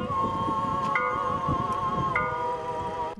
Oh.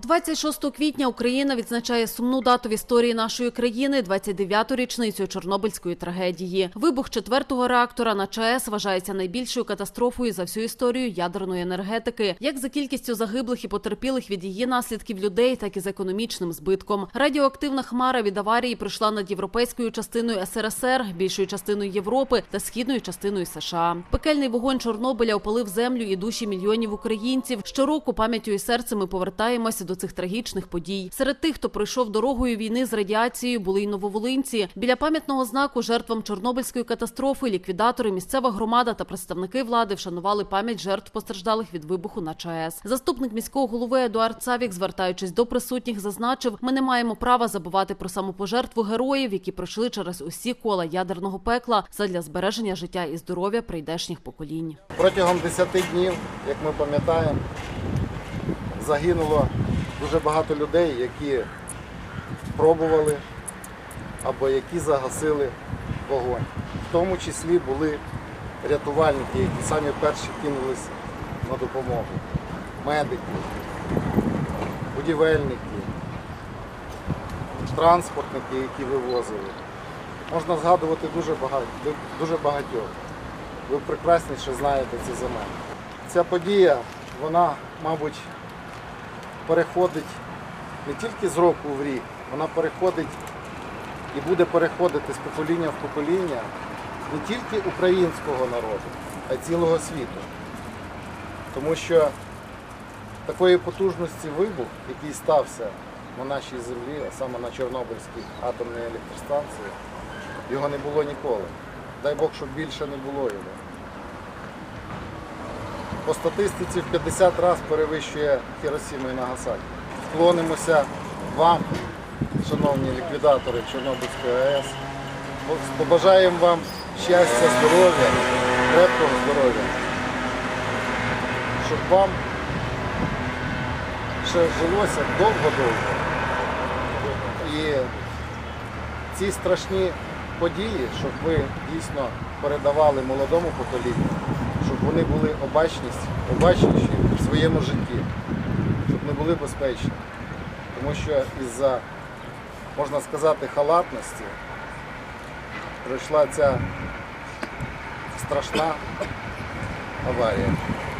26 квітня Україна відзначає сумну дату в історії нашої країни 29-ту річницю Чорнобильської трагедії. Вибух четвертого реактора на ЧАЕС вважається найбільшою катастрофою за всю історію ядерної енергетики, як за кількістю загиблих і потерпілих від її наслідків людей, так і з економічним збитком. Радіоактивна хмара від аварії пройшла над європейською частиною СРСР, більшою частиною Європи та східною частиною США. Пекельний вогонь Чорнобиля опалив землю і душі мільйонів українців. Щороку пам'яттю і серцем ми повертаємося до цих трагічних подій. Серед тих, хто пройшов дорогою війни з радіацією, були й нововолинці. Біля пам'ятного знаку жертвам Чорнобильської катастрофи ліквідатори, місцева громада та представники влади вшанували пам'ять жертв постраждалих від вибуху на ЧАЕС. Заступник міського голови Едуард Савік, звертаючись до присутніх, зазначив: ми не маємо права забувати про самопожертву героїв, які пройшли через усі кола ядерного пекла задля збереження життя і здоров'я прийдешніх поколінь. Протягом 10 днів, як ми пам'ятаємо, загинуло дуже багато людей, які пробували або які загасили вогонь. В тому числі були рятувальники, які самі перші кинулись на допомогу. Медики, будівельники, транспортники, які вивозили. Можна згадувати дуже багато, дуже багатьох. Ви прекрасніше знаєте це за мене. Ця подія, вона, мабуть, переходить не тільки з року в рік, вона переходить і буде переходити з покоління в покоління не тільки українського народу, а й цілого світу. Тому що такої потужності вибух, який стався на нашій землі, а саме на Чорнобильській атомній електростанції, його не було ніколи. Дай Бог, щоб більше не було його. По статистиці в 50 разів перевищує Хіросіма і Нагасакі. Вклонимося вам, шановні ліквідатори Чорнобильської АЕС. Побажаємо вам щастя, здоров'я, крепкого здоров'я, щоб вам ще жилося довго-довго. І ці страшні події, щоб ви дійсно передавали молодому поколінню, вони були обачність, обачніші в своєму житті, щоб не були безпечні. Тому що із-за, можна сказати, халатності пройшла ця страшна аварія.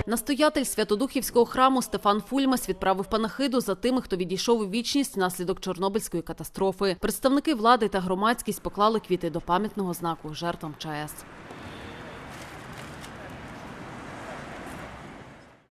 Настоятель Святодухівського храму Стефан Фульмас відправив панахиду за тими, хто відійшов у вічність внаслідок Чорнобильської катастрофи. Представники влади та громадськість поклали квіти до пам'ятного знаку жертвам ЧАЕС.